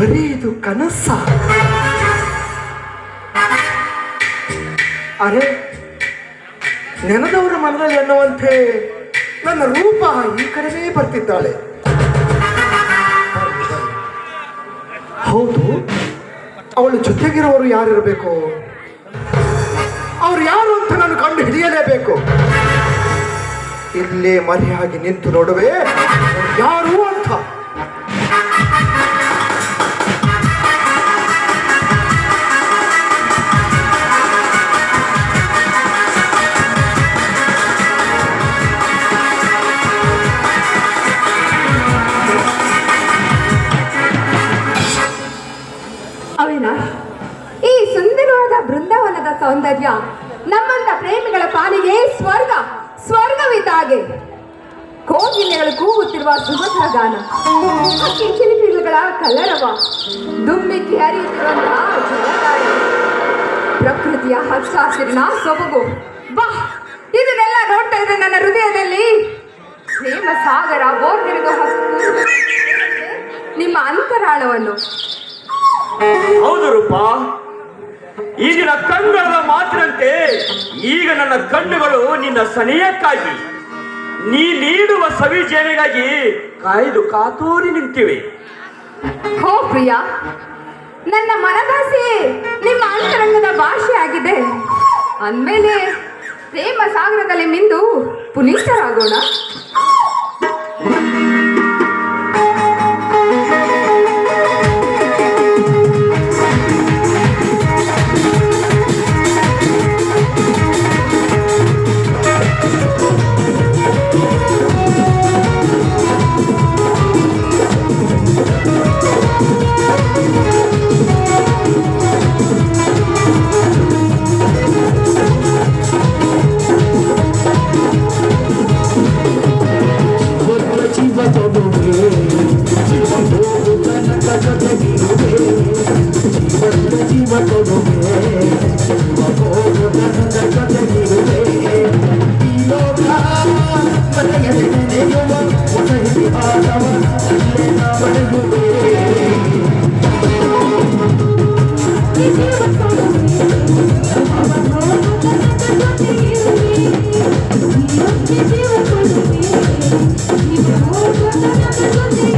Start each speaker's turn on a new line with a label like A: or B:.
A: ಬರೀ ಇದು ಕನಸ. ಅರೆ, ನೆನದವರ ಮನದಲ್ಲಿ ಅನ್ನುವಂತೆ ನನ್ನ ರೂಪ ಈ ಕಡೆನೇ ಬರ್ತಿದ್ದಾಳೆ. ಹೌದು, ಅವಳ ಜೊತೆಗಿರುವವರು ಯಾರಿರಬೇಕು? ಅವ್ರು ಯಾರು ಅಂತ ನಾನು ಕಂಡು ಹಿಡಿಯಲೇಬೇಕು? ಇಲ್ಲೇ ಮರೆಯಾಗಿ ನಿಂತು ನೋಡುವೆ, ಯಾರು ಅಂತ?
B: ಅವಿನಾಶ್ ಈ ಸುಂದರವಾದ ಬೃಂದಾವನದ ಸೌಂದರ್ಯ ನಮ್ಮಂತ ಪ್ರೇಮಿಗಳ ಪಾಲಿಗೆ ಸ್ವರ್ಗ, ಸ್ವರ್ಗವಿದ್ದಾಗೆ. ಕೋಗಿಲೆಗಳು ಕೂಗುತ್ತಿರುವ ಸುಮಧುರ ಗಾನ ಹಕ್ಕಿ ಚಿಲಿಪಿಲಿಗಳ ಕಲರವ ದುಮ್ಮಿಕ್ಕಿ ಹರಿಯುತ್ತಿರುವಂತಹ ಪ್ರಕೃತಿಯ ಹಸಿರಿನ ಸೊಬಗು. ಬಾ, ಇದನ್ನೆಲ್ಲ ನೋಡ್ತಾ ಇದ್ರೆ ನನ್ನ ಹೃದಯದಲ್ಲಿ ಪ್ರೇಮ ಸಾಗರ ಬೋರ್ತಿರುಗೋ ಹಕ್ಕು ನಿಮ್ಮ ಅಂತರಾಳವನ್ನು
C: ಹೌದು ರೂಪ. ಈಗಿನ ಕಂಗಳ ಮಾತಿನಂತೆ ಈಗ ನನ್ನ ಕಣ್ಣುಗಳು ನಿನ್ನ ಸನಿಯಕ್ಕಾಗಿ ನೀ ನೀಡುವ ಸವಿ ಜೇನಿಗಾಗಿ ಕಾಯ್ದು ಕಾತೂರಿ ನಿಂತಿವೆ.
B: ಹೋ ಪ್ರಿಯ, ನನ್ನ ಮನದಾಸೆ ನಿಮ್ಮ ಅಂತರಂಗದ ಭಾಷೆ ಆಗಿದೆ. ಅಂದಮೇಲೆ ಪ್ರೇಮ ಸಾಗರದಲ್ಲಿ ಮಿಂದು ಪುನೀತರಾಗೋಣ?
D: Thank you.